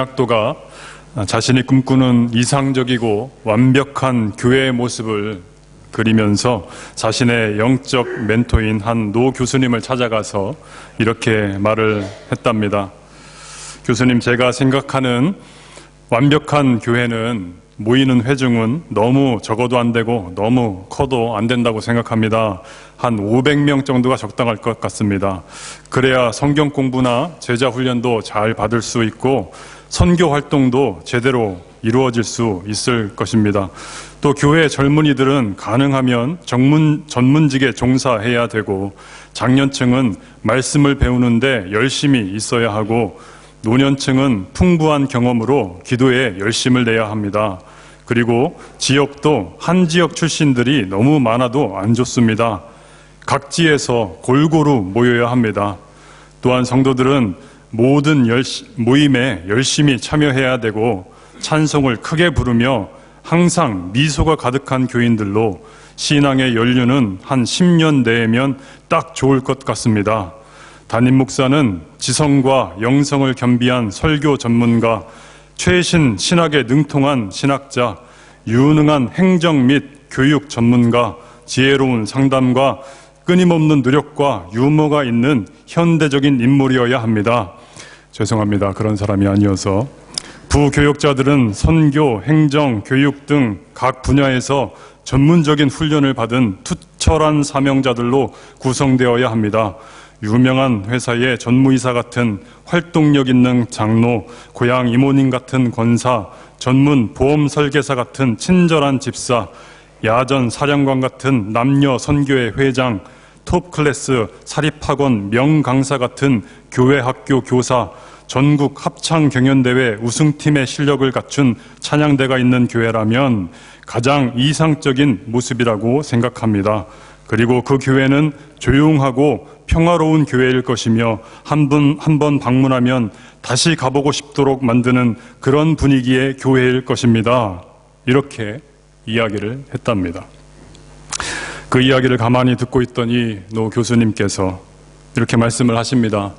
낙도가 자신이 꿈꾸는 이상적이고 완벽한 교회의 모습을 그리면서 자신의 영적 멘토인 한 노 교수님을 찾아가서 이렇게 말을 했답니다. 교수님, 제가 생각하는 완벽한 교회는 모이는 회중은 너무 적어도 안 되고 너무 커도 안 된다고 생각합니다. 한 500명 정도가 적당할 것 같습니다. 그래야 성경 공부나 제자 훈련도 잘 받을 수 있고 선교 활동도 제대로 이루어질 수 있을 것입니다. 또 교회 젊은이들은 가능하면 전문, 전문직에 종사해야 되고 장년층은 말씀을 배우는데 열심히 있어야 하고 노년층은 풍부한 경험으로 기도에 열심을 내야 합니다. 그리고 지역도 한 지역 출신들이 너무 많아도 안 좋습니다. 각지에서 골고루 모여야 합니다. 또한 성도들은 모든 모임에 열심히 참여해야 되고 찬송을 크게 부르며 항상 미소가 가득한 교인들로 신앙의 연륜은 한 10년 내면 딱 좋을 것 같습니다. 담임 목사는 지성과 영성을 겸비한 설교 전문가, 최신 신학에 능통한 신학자, 유능한 행정 및 교육 전문가, 지혜로운 상담과 끊임없는 노력과 유머가 있는 현대적인 인물이어야 합니다. 죄송합니다. 그런 사람이 아니어서. 부교역자들은 선교, 행정, 교육 등 각 분야에서 전문적인 훈련을 받은 투철한 사명자들로 구성되어야 합니다. 유명한 회사의 전무이사 같은 활동력 있는 장로, 고향 이모님 같은 권사, 전문 보험 설계사 같은 친절한 집사, 야전 사령관 같은 남녀 선교회 회장, 톱 클래스 사립학원 명강사 같은 교회 학교 교사, 전국 합창 경연대회 우승팀의 실력을 갖춘 찬양대가 있는 교회라면 가장 이상적인 모습이라고 생각합니다. 그리고 그 교회는 조용하고 평화로운 교회일 것이며 한 번, 한번 방문하면 다시 가보고 싶도록 만드는 그런 분위기의 교회일 것입니다. 이렇게 이야기를 했답니다. 그 이야기를 가만히 듣고 있더니 노 교수님께서 이렇게 말씀을 하십니다.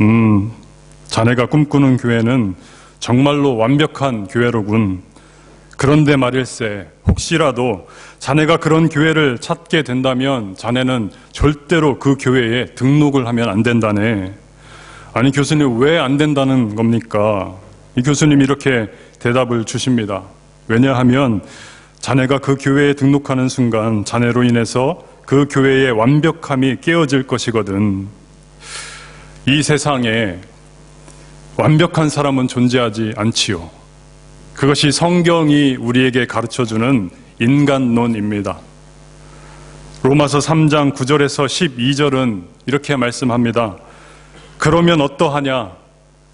음, 자네가 꿈꾸는 교회는 정말로 완벽한 교회로군. 그런데 말일세, 혹시라도 자네가 그런 교회를 찾게 된다면 자네는 절대로 그 교회에 등록을 하면 안 된다네. 아니, 교수님 왜 안 된다는 겁니까? 이 교수님 이렇게 대답을 주십니다. 왜냐하면 자네가 그 교회에 등록하는 순간 자네로 인해서 그 교회의 완벽함이 깨어질 것이거든. 이 세상에 완벽한 사람은 존재하지 않지요. 그것이 성경이 우리에게 가르쳐 주는 인간론입니다. 로마서 3장 9절에서 12절은 이렇게 말씀합니다. 그러면 어떠하냐?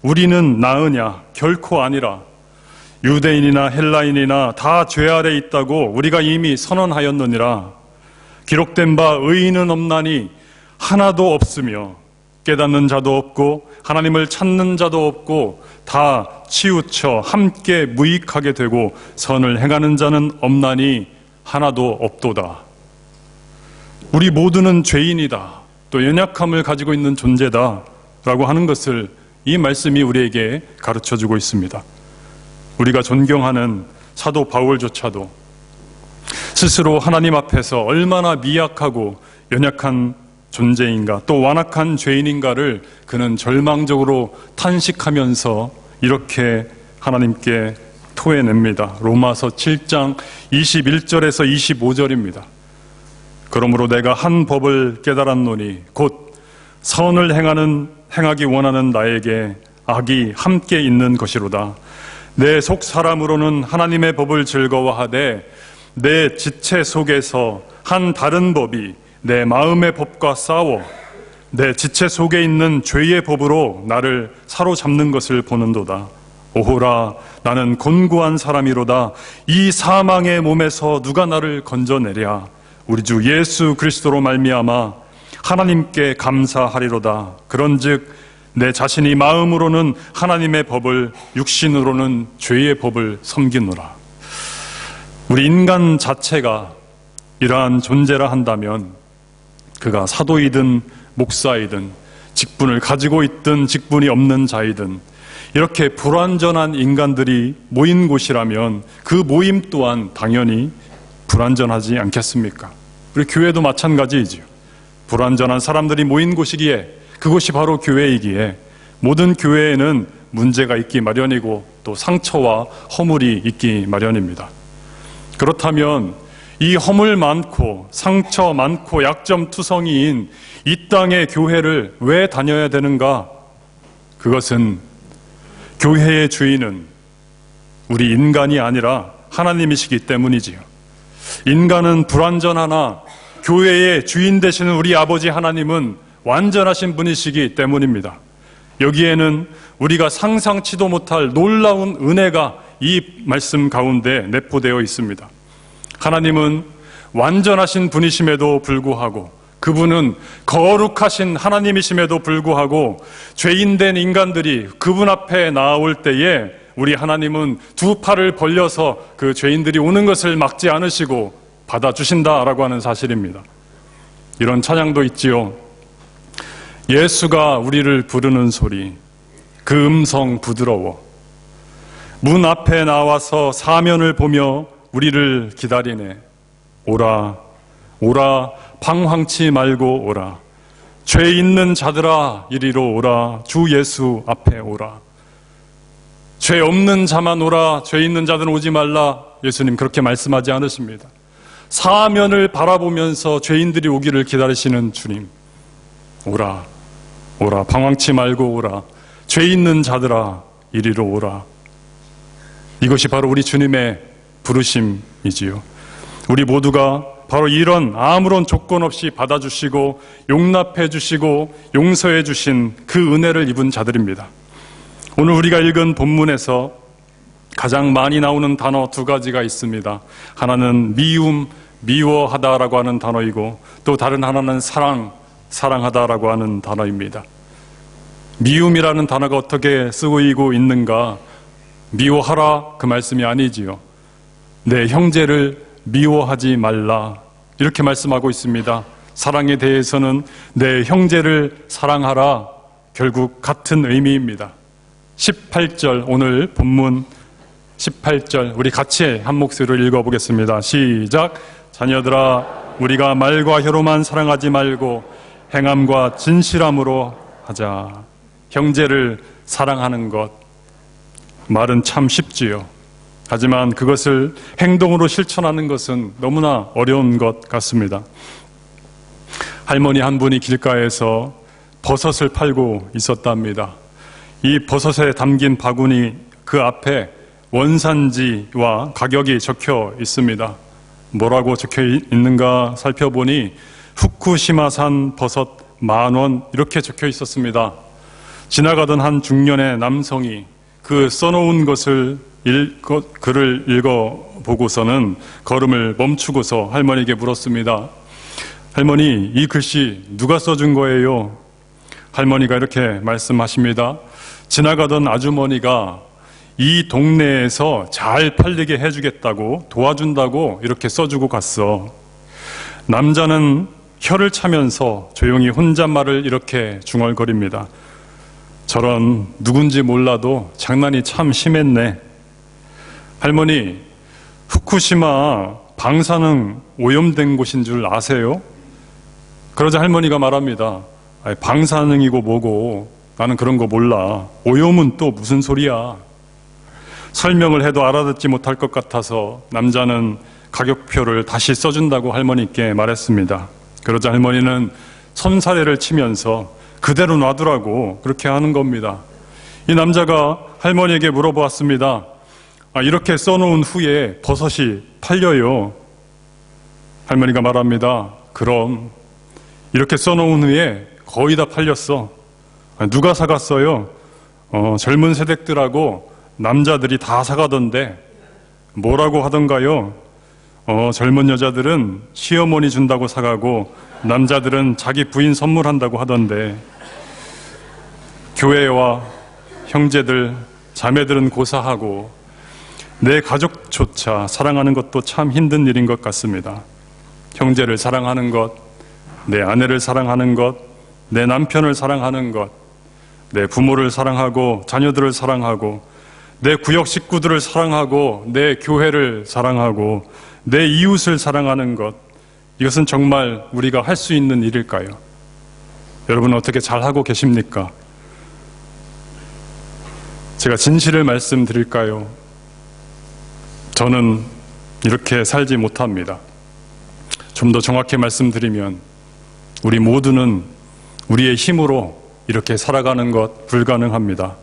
우리는 나으냐? 결코 아니라. 유대인이나 헬라인이나 다 죄 아래 있다고 우리가 이미 선언하였느니라. 기록된 바 의인은 없나니 하나도 없으며 깨닫는 자도 없고 하나님을 찾는 자도 없고 다 치우쳐 함께 무익하게 되고 선을 행하는 자는 없나니 하나도 없도다. 우리 모두는 죄인이다. 또 연약함을 가지고 있는 존재다. 라고 하는 것을 이 말씀이 우리에게 가르쳐 주고 있습니다. 우리가 존경하는 사도 바울조차도 스스로 하나님 앞에서 얼마나 미약하고 연약한 존재인가 또 완악한 죄인인가를 그는 절망적으로 탄식하면서 이렇게 하나님께 토해냅니다. 로마서 7장 21절에서 25절입니다. 그러므로 내가 한 법을 깨달았노니 곧 선을 행하는 행하기 원하는 나에게 악이 함께 있는 것이로다. 내 속 사람으로는 하나님의 법을 즐거워하되 내 지체 속에서 한 다른 법이 내 마음의 법과 싸워 내 지체 속에 있는 죄의 법으로 나를 사로잡는 것을 보는도다. 오호라 나는 곤고한 사람이로다. 이 사망의 몸에서 누가 나를 건져내랴. 우리 주 예수 그리스도로 말미암아 하나님께 감사하리로다. 그런즉 내 자신이 마음으로는 하나님의 법을 육신으로는 죄의 법을 섬기노라. 우리 인간 자체가 이러한 존재라 한다면 그가 사도이든 목사이든 직분을 가지고 있든 직분이 없는 자이든 이렇게 불완전한 인간들이 모인 곳이라면 그 모임 또한 당연히 불완전하지 않겠습니까? 우리 교회도 마찬가지이지요. 불완전한 사람들이 모인 곳이기에 그곳이 바로 교회이기에 모든 교회에는 문제가 있기 마련이고 또 상처와 허물이 있기 마련입니다. 그렇다면 이 허물 많고 상처 많고 약점 투성이인 이 땅의 교회를 왜 다녀야 되는가? 그것은 교회의 주인은 우리 인간이 아니라 하나님이시기 때문이지요. 인간은 불완전하나 교회의 주인 되시는 우리 아버지 하나님은 완전하신 분이시기 때문입니다. 여기에는 우리가 상상치도 못할 놀라운 은혜가 이 말씀 가운데 내포되어 있습니다. 하나님은 완전하신 분이심에도 불구하고 그분은 거룩하신 하나님이심에도 불구하고 죄인된 인간들이 그분 앞에 나올 때에 우리 하나님은 두 팔을 벌려서 그 죄인들이 오는 것을 막지 않으시고 받아주신다라고 하는 사실입니다. 이런 찬양도 있지요. 예수가 우리를 부르는 소리, 그 음성 부드러워. 문 앞에 나와서 사면을 보며 우리를 기다리네. 오라, 오라, 방황치 말고 오라. 죄 있는 자들아, 이리로 오라. 주 예수 앞에 오라. 죄 없는 자만 오라. 죄 있는 자들은 오지 말라. 예수님 그렇게 말씀하지 않으십니다. 사면을 바라보면서 죄인들이 오기를 기다리시는 주님. 오라, 오라. 방황치 말고 오라. 죄 있는 자들아, 이리로 오라. 이것이 바로 우리 주님의 부르심이지요. 우리 모두가 바로 이런 아무런 조건 없이 받아주시고 용납해 주시고 용서해 주신 그 은혜를 입은 자들입니다. 오늘 우리가 읽은 본문에서 가장 많이 나오는 단어 두 가지가 있습니다. 하나는 미움, 미워하다라고 하는 단어이고 또 다른 하나는 사랑, 사랑하다라고 하는 단어입니다. 미움이라는 단어가 어떻게 쓰고 있는가? 미워하라 그 말씀이 아니지요. 내 형제를 미워하지 말라. 이렇게 말씀하고 있습니다. 사랑에 대해서는 내 형제를 사랑하라. 결국 같은 의미입니다. 18절 오늘 본문 18절 우리 같이 한 목소리로 읽어보겠습니다. 시작. 자녀들아 우리가 말과 혀로만 사랑하지 말고 행함과 진실함으로 하자. 형제를 사랑하는 것 말은 참 쉽지요. 하지만 그것을 행동으로 실천하는 것은 너무나 어려운 것 같습니다. 할머니 한 분이 길가에서 버섯을 팔고 있었답니다. 이 버섯에 담긴 바구니 그 앞에 원산지와 가격이 적혀 있습니다. 뭐라고 적혀 있는가 살펴보니 후쿠시마산 버섯 만 원 이렇게 적혀 있었습니다. 지나가던 한 중년의 남성이 그 써놓은 것을 읽어, 글을 읽어 보고서는 걸음을 멈추고서 할머니에게 물었습니다. 할머니, 이 글씨 누가 써준 거예요? 할머니가 이렇게 말씀하십니다. 지나가던 아주머니가 이 동네에서 잘 팔리게 해주겠다고 도와준다고 이렇게 써주고 갔어. 남자는 혀를 차면서 조용히 혼잣말을 이렇게 중얼거립니다. 저런 누군지 몰라도 장난이 참 심했네. 할머니, 후쿠시마 방사능 오염된 곳인 줄 아세요? 그러자 할머니가 말합니다. 방사능이고 뭐고 나는 그런 거 몰라. 오염은 또 무슨 소리야. 설명을 해도 알아듣지 못할 것 같아서 남자는 가격표를 다시 써준다고 할머니께 말했습니다. 그러자 할머니는 손사래를 치면서 그대로 놔두라고 그렇게 하는 겁니다. 이 남자가 할머니에게 물어보았습니다. 아, 이렇게 써놓은 후에 버섯이 팔려요. 할머니가 말합니다. 그럼 이렇게 써놓은 후에 거의 다 팔렸어. 아, 누가 사갔어요? 어, 젊은 세댁들하고 남자들이 다 사가던데 뭐라고 하던가요? 어, 젊은 여자들은 시어머니 준다고 사가고 남자들은 자기 부인 선물한다고 하던데 교회와 형제들, 자매들은 고사하고 내 가족조차 사랑하는 것도 참 힘든 일인 것 같습니다. 형제를 사랑하는 것, 내 아내를 사랑하는 것, 내 남편을 사랑하는 것, 내 부모를 사랑하고 자녀들을 사랑하고 내 구역 식구들을 사랑하고 내 교회를 사랑하고 내 이웃을 사랑하는 것 이것은 정말 우리가 할 수 있는 일일까요? 여러분 어떻게 잘 하고 계십니까? 제가 진실을 말씀드릴까요? 저는 이렇게 살지 못합니다. 좀 더 정확히 말씀드리면 우리 모두는 우리의 힘으로 이렇게 살아가는 것 불가능합니다.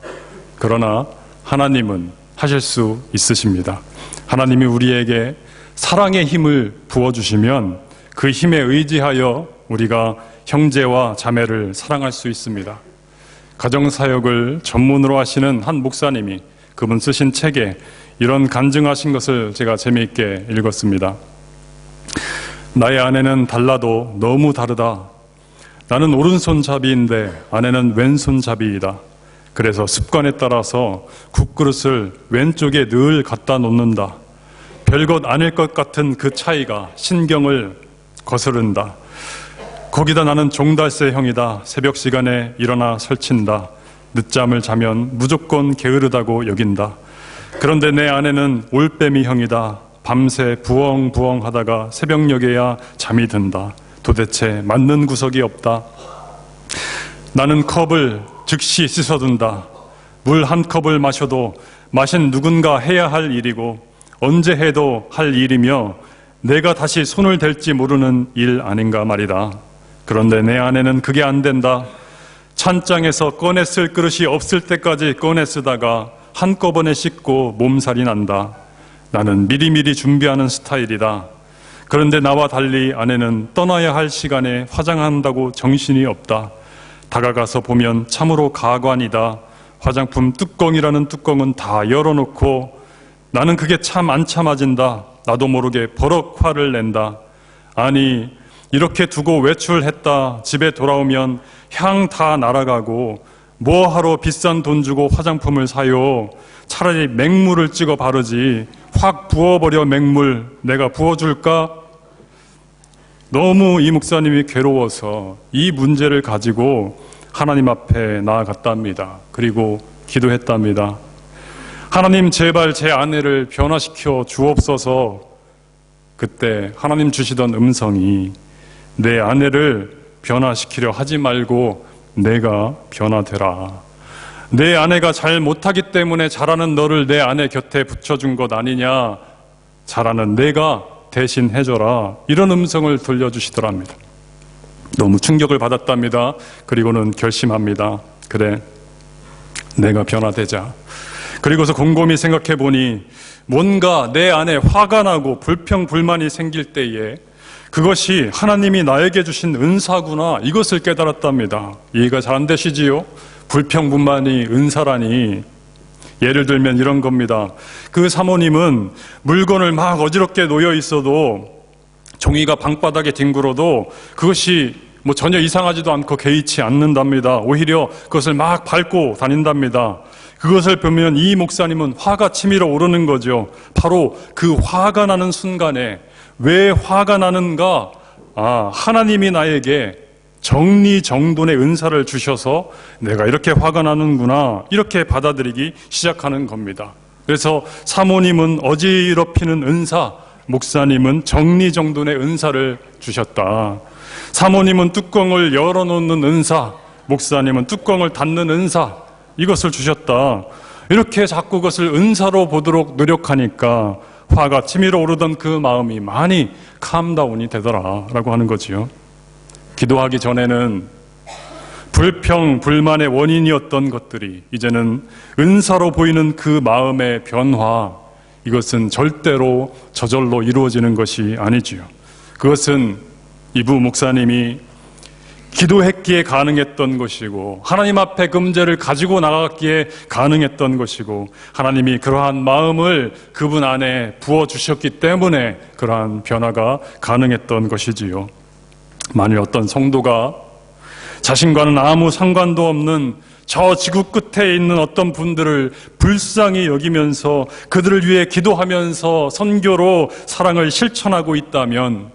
그러나 하나님은 하실 수 있으십니다. 하나님이 우리에게 사랑의 힘을 부어주시면 그 힘에 의지하여 우리가 형제와 자매를 사랑할 수 있습니다. 가정사역을 전문으로 하시는 한 목사님이 그분 쓰신 책에 이런 간증하신 것을 제가 재미있게 읽었습니다. 나의 아내는 달라도 너무 다르다. 나는 오른손잡이인데 아내는 왼손잡이이다. 그래서 습관에 따라서 국그릇을 왼쪽에 늘 갖다 놓는다. 별것 아닐 것 같은 그 차이가 신경을 거스른다. 거기다 나는 종달새 형이다. 새벽 시간에 일어나 설친다. 늦잠을 자면 무조건 게으르다고 여긴다. 그런데 내 아내는 올빼미 형이다. 밤새 부엉부엉 하다가 새벽녘에야 잠이 든다. 도대체 맞는 구석이 없다. 나는 컵을 즉시 씻어둔다. 물 한 컵을 마셔도 마신 누군가 해야 할 일이고 언제 해도 할 일이며 내가 다시 손을 댈지 모르는 일 아닌가 말이다. 그런데 내 아내는 그게 안 된다. 찬장에서 꺼내 쓸 그릇이 없을 때까지 꺼내 쓰다가 한꺼번에 씻고 몸살이 난다. 나는 미리미리 준비하는 스타일이다. 그런데 나와 달리 아내는 떠나야 할 시간에 화장한다고 정신이 없다. 다가가서 보면 참으로 가관이다. 화장품 뚜껑이라는 뚜껑은 다 열어놓고 나는 그게 참 안 참아진다. 나도 모르게 버럭 화를 낸다. 아니, 이렇게 두고 외출했다. 집에 돌아오면 향 다 날아가고 뭐하러 비싼 돈 주고 화장품을 사요. 차라리 맹물을 찍어 바르지. 확 부어버려 맹물. 내가 부어줄까? 너무 이 목사님이 괴로워서 이 문제를 가지고 하나님 앞에 나아갔답니다. 그리고 기도했답니다. 하나님 제발 제 아내를 변화시켜 주옵소서. 그때 하나님 주시던 음성이 내 아내를 변화시키려 하지 말고 내가 변화되라. 내 아내가 잘 못하기 때문에 잘하는 너를 내 아내 곁에 붙여준 것 아니냐. 잘하는 내가 대신 해줘라. 이런 음성을 들려주시더랍니다. 너무 충격을 받았답니다. 그리고는 결심합니다. 그래, 내가 변화되자. 그리고서 곰곰이 생각해 보니 뭔가 내 안에 화가 나고 불평, 불만이 생길 때에 그것이 하나님이 나에게 주신 은사구나 이것을 깨달았답니다. 이해가 잘 안 되시지요? 불평, 불만이 은사라니 예를 들면 이런 겁니다. 그 사모님은 물건을 막 어지럽게 놓여 있어도 종이가 방바닥에 뒹굴어도 그것이 뭐 전혀 이상하지도 않고 개의치 않는답니다. 오히려 그것을 막 밟고 다닌답니다. 그것을 보면 이 목사님은 화가 치밀어 오르는 거죠. 바로 그 화가 나는 순간에 왜 화가 나는가? 아, 하나님이 나에게 정리 정돈의 은사를 주셔서 내가 이렇게 화가 나는구나 이렇게 받아들이기 시작하는 겁니다. 그래서 사모님은 어지럽히는 은사, 목사님은 정리 정돈의 은사를 주셨다. 사모님은 뚜껑을 열어놓는 은사, 목사님은 뚜껑을 닫는 은사 이것을 주셨다. 이렇게 자꾸 그것을 은사로 보도록 노력하니까 화가 치밀어 오르던 그 마음이 많이 캄다운이 되더라라고 하는 거지요. 기도하기 전에는 불평, 불만의 원인이었던 것들이 이제는 은사로 보이는 그 마음의 변화, 이것은 절대로 저절로 이루어지는 것이 아니지요. 그것은 이부 목사님이 기도했기에 가능했던 것이고 하나님 앞에 금제를 가지고 나갔기에 가능했던 것이고 하나님이 그러한 마음을 그분 안에 부어 주셨기 때문에 그러한 변화가 가능했던 것이지요. 만일 어떤 성도가 자신과는 아무 상관도 없는 저 지구 끝에 있는 어떤 분들을 불쌍히 여기면서 그들을 위해 기도하면서 선교로 사랑을 실천하고 있다면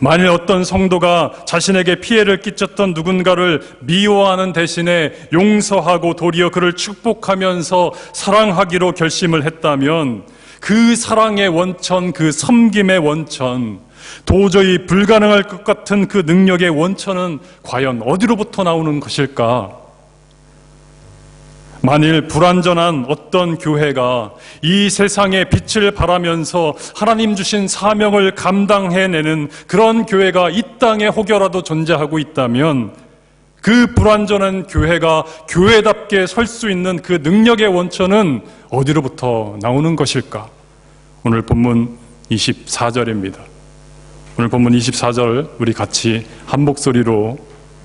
만일 어떤 성도가 자신에게 피해를 끼쳤던 누군가를 미워하는 대신에 용서하고 도리어 그를 축복하면서 사랑하기로 결심을 했다면 그 사랑의 원천, 그 섬김의 원천, 도저히 불가능할 것 같은 그 능력의 원천은 과연 어디로부터 나오는 것일까? 만일 불완전한 어떤 교회가 이 세상에 빛을 발하면서 하나님 주신 사명을 감당해내는 그런 교회가 이 땅에 혹여라도 존재하고 있다면 그 불완전한 교회가 교회답게 설 수 있는 그 능력의 원천은 어디로부터 나오는 것일까? 오늘 본문 24절입니다. 오늘 본문 24절 우리 같이 한 목소리로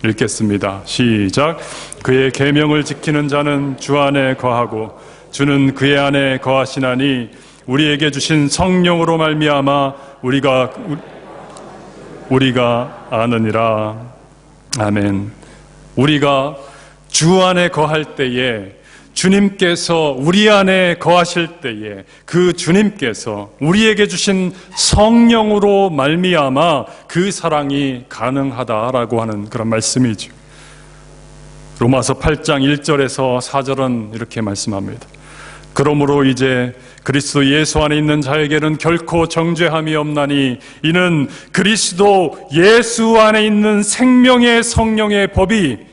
읽겠습니다. 시작. 그의 계명을 지키는 자는 주 안에 거하고 주는 그의 안에 거하시나니 우리에게 주신 성령으로 말미암아 우리가 우리가 아느니라. 아멘. 우리가 주 안에 거할 때에 주님께서 우리 안에 거하실 때에 그 주님께서 우리에게 주신 성령으로 말미암아 그 사랑이 가능하다라고 하는 그런 말씀이죠. 로마서 8장 1절에서 4절은 이렇게 말씀합니다. 그러므로 이제 그리스도 예수 안에 있는 자에게는 결코 정죄함이 없나니 이는 그리스도 예수 안에 있는 생명의 성령의 법이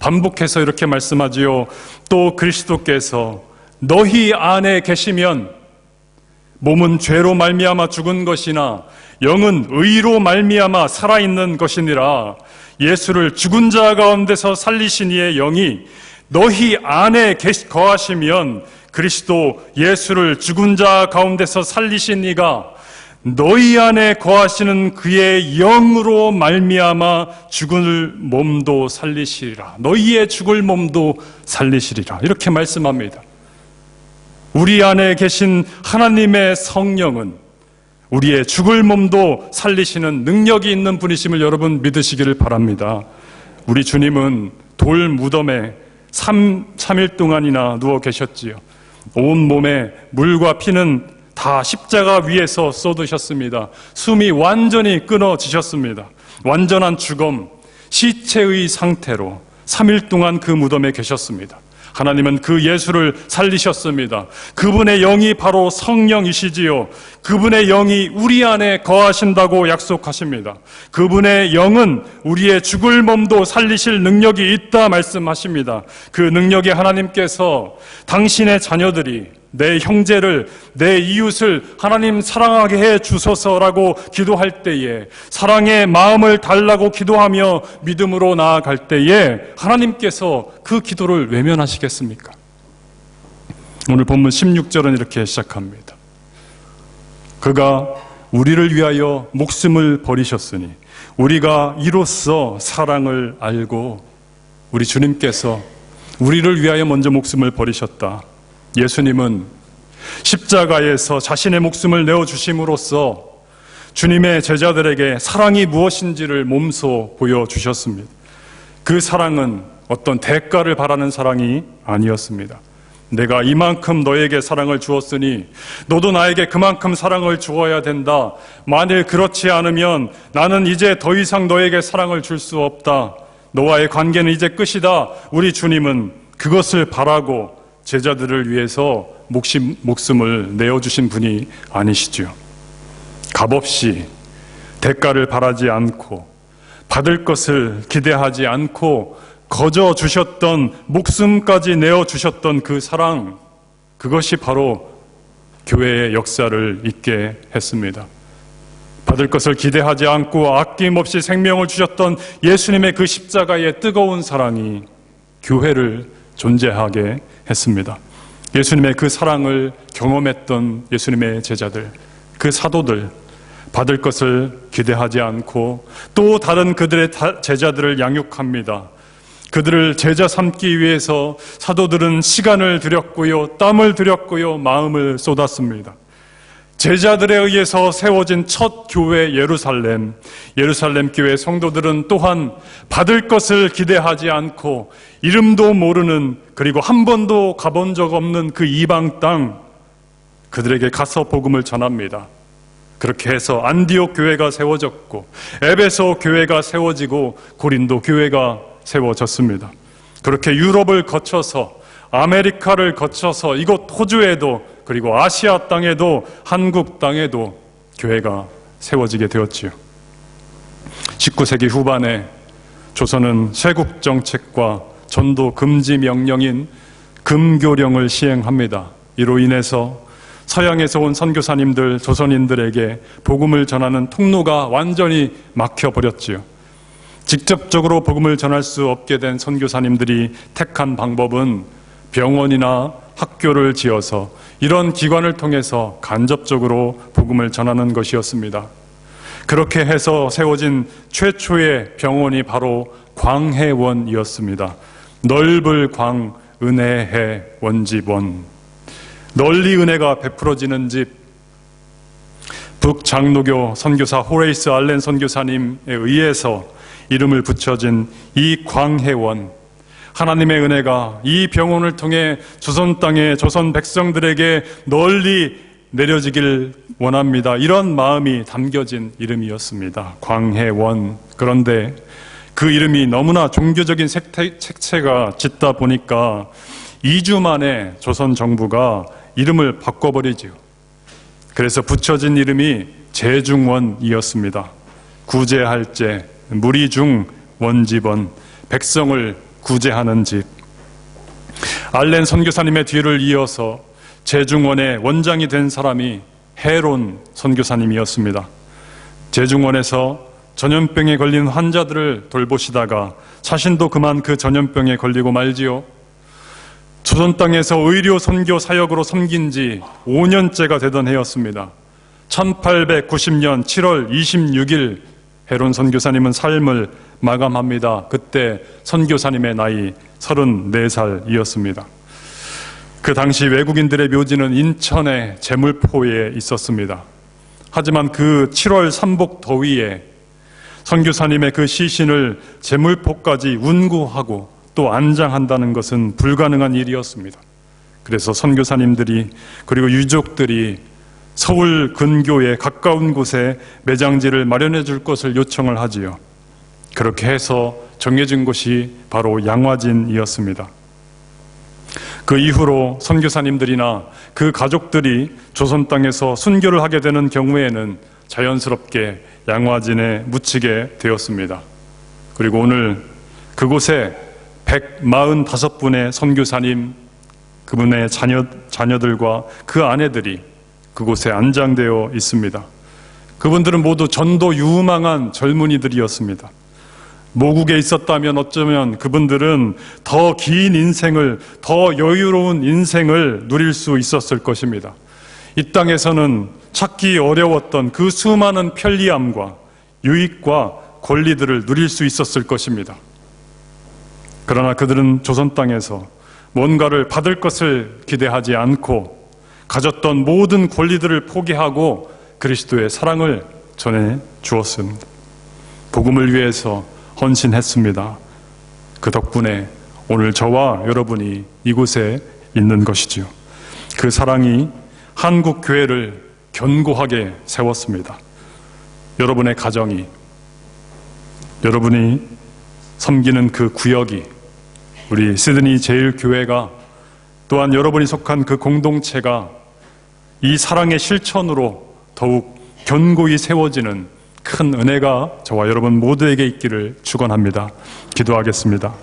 반복해서 이렇게 말씀하지요. 또 그리스도께서 너희 안에 계시면 몸은 죄로 말미암아 죽은 것이나 영은 의로 말미암아 살아 있는 것이니라. 예수를 죽은 자 가운데서 살리신 이의 영이 너희 안에 거하시면 그리스도 예수를 죽은 자 가운데서 살리신 이가 너희 안에 거하시는 그의 영으로 말미암아 죽을 몸도 살리시리라. 너희의 죽을 몸도 살리시리라. 이렇게 말씀합니다. 우리 안에 계신 하나님의 성령은 우리의 죽을 몸도 살리시는 능력이 있는 분이심을 여러분 믿으시기를 바랍니다. 우리 주님은 돌 무덤에 3, 3일 동안이나 누워 계셨지요. 온 몸에 물과 피는 다 십자가 위에서 쏟으셨습니다. 숨이 완전히 끊어지셨습니다. 완전한 죽음, 시체의 상태로 3일 동안 그 무덤에 계셨습니다. 하나님은 그 예수를 살리셨습니다. 그분의 영이 바로 성령이시지요. 그분의 영이 우리 안에 거하신다고 약속하십니다. 그분의 영은 우리의 죽을 몸도 살리실 능력이 있다 말씀하십니다. 그 능력이 하나님께서 당신의 자녀들이 내 형제를, 내 이웃을 하나님 사랑하게 해 주소서라고 기도할 때에 사랑의 마음을 달라고 기도하며 믿음으로 나아갈 때에 하나님께서 그 기도를 외면하시겠습니까? 오늘 본문 16절은 이렇게 시작합니다. 그가 우리를 위하여 목숨을 버리셨으니 우리가 이로써 사랑을 알고 우리 주님께서 우리를 위하여 먼저 목숨을 버리셨다. 예수님은 십자가에서 자신의 목숨을 내어주심으로써 주님의 제자들에게 사랑이 무엇인지를 몸소 보여주셨습니다. 그 사랑은 어떤 대가를 바라는 사랑이 아니었습니다. 내가 이만큼 너에게 사랑을 주었으니 너도 나에게 그만큼 사랑을 주어야 된다. 만일 그렇지 않으면 나는 이제 더 이상 너에게 사랑을 줄 수 없다. 너와의 관계는 이제 끝이다. 우리 주님은 그것을 바라고 제자들을 위해서 목심, 목숨을 내어주신 분이 아니시죠. 값없이 대가를 바라지 않고 받을 것을 기대하지 않고 거저 주셨던 목숨까지 내어 주셨던 그 사랑 그것이 바로 교회의 역사를 있게 했습니다. 받을 것을 기대하지 않고 아낌없이 생명을 주셨던 예수님의 그 십자가의 뜨거운 사랑이 교회를 존재하게 했습니다. 예수님의 그 사랑을 경험했던 예수님의 제자들, 그 사도들, 받을 것을 기대하지 않고 또 다른 그들의 제자들을 양육합니다. 그들을 제자 삼기 위해서 사도들은 시간을 들였고요, 땀을 들였고요, 마음을 쏟았습니다. 제자들에 의해서 세워진 첫 교회 예루살렘, 예루살렘 교회 성도들은 또한 받을 것을 기대하지 않고 이름도 모르는 그리고 한 번도 가본 적 없는 그 이방 땅 그들에게 가서 복음을 전합니다. 그렇게 해서 안디옥 교회가 세워졌고 에베소 교회가 세워지고 고린도 교회가 세워졌습니다. 그렇게 유럽을 거쳐서 아메리카를 거쳐서 이곳 호주에도 그리고 아시아 땅에도 한국 땅에도 교회가 세워지게 되었지요. 19세기 후반에 조선은 쇄국 정책과 전도 금지 명령인 금교령을 시행합니다. 이로 인해서 서양에서 온 선교사님들, 조선인들에게 복음을 전하는 통로가 완전히 막혀 버렸지요. 직접적으로 복음을 전할 수 없게 된 선교사님들이 택한 방법은 병원이나 학교를 지어서 이런 기관을 통해서 간접적으로 복음을 전하는 것이었습니다. 그렇게 해서 세워진 최초의 병원이 바로 광해원이었습니다. 넓을 광, 은혜해 원집원. 널리 은혜가 베풀어지는 집. 북장로교 선교사 호레이스 알렌 선교사님에 의해서 이름을 붙여진 이 광해원. 하나님의 은혜가 이 병원을 통해 조선 땅의 조선 백성들에게 널리 내려지길 원합니다. 이런 마음이 담겨진 이름이었습니다. 광해원. 그런데 그 이름이 너무나 종교적인 색채가 짙다 보니까 2주 만에 조선 정부가 이름을 바꿔버리지요. 그래서 붙여진 이름이 제중원이었습니다. 구제할 제, 무리중 원집원, 백성을 구제하는 집. 알렌 선교사님의 뒤를 이어서 제중원의 원장이 된 사람이 해론 선교사님이었습니다. 제중원에서 전염병에 걸린 환자들을 돌보시다가 자신도 그만 그 전염병에 걸리고 말지요. 조선 땅에서 의료 선교 사역으로 섬긴 지 5년째가 되던 해였습니다. 1890년 7월 26일 해론 선교사님은 삶을 마감합니다. 그때 선교사님의 나이 34살이었습니다. 그 당시 외국인들의 묘지는 인천의 제물포에 있었습니다. 하지만 그 7월 삼복 더위에 선교사님의 그 시신을 제물포까지 운구하고 또 안장한다는 것은 불가능한 일이었습니다. 그래서 선교사님들이 그리고 유족들이 서울 근교에 가까운 곳에 매장지를 마련해 줄 것을 요청을 하지요. 그렇게 해서 정해진 곳이 바로 양화진이었습니다. 그 이후로 선교사님들이나 그 가족들이 조선 땅에서 순교를 하게 되는 경우에는 자연스럽게 양화진에 묻히게 되었습니다. 그리고 오늘 그곳에 145분의 선교사님 그분의 자녀, 자녀들과 그 아내들이 그곳에 안장되어 있습니다. 그분들은 모두 전도 유망한 젊은이들이었습니다. 모국에 있었다면 어쩌면 그분들은 더 긴 인생을, 더 여유로운 인생을 누릴 수 있었을 것입니다. 이 땅에서는 찾기 어려웠던 그 수많은 편리함과 유익과 권리들을 누릴 수 있었을 것입니다. 그러나 그들은 조선 땅에서 뭔가를 받을 것을 기대하지 않고 가졌던 모든 권리들을 포기하고 그리스도의 사랑을 전해 주었습니다. 복음을 위해서 헌신했습니다. 그 덕분에 오늘 저와 여러분이 이곳에 있는 것이지요. 그 사랑이 한국 교회를 견고하게 세웠습니다. 여러분의 가정이, 여러분이 섬기는 그 구역이, 우리 시드니 제일교회가 또한 여러분이 속한 그 공동체가 이 사랑의 실천으로 더욱 견고히 세워지는 큰 은혜가 저와 여러분 모두에게 있기를 축원합니다. 기도하겠습니다.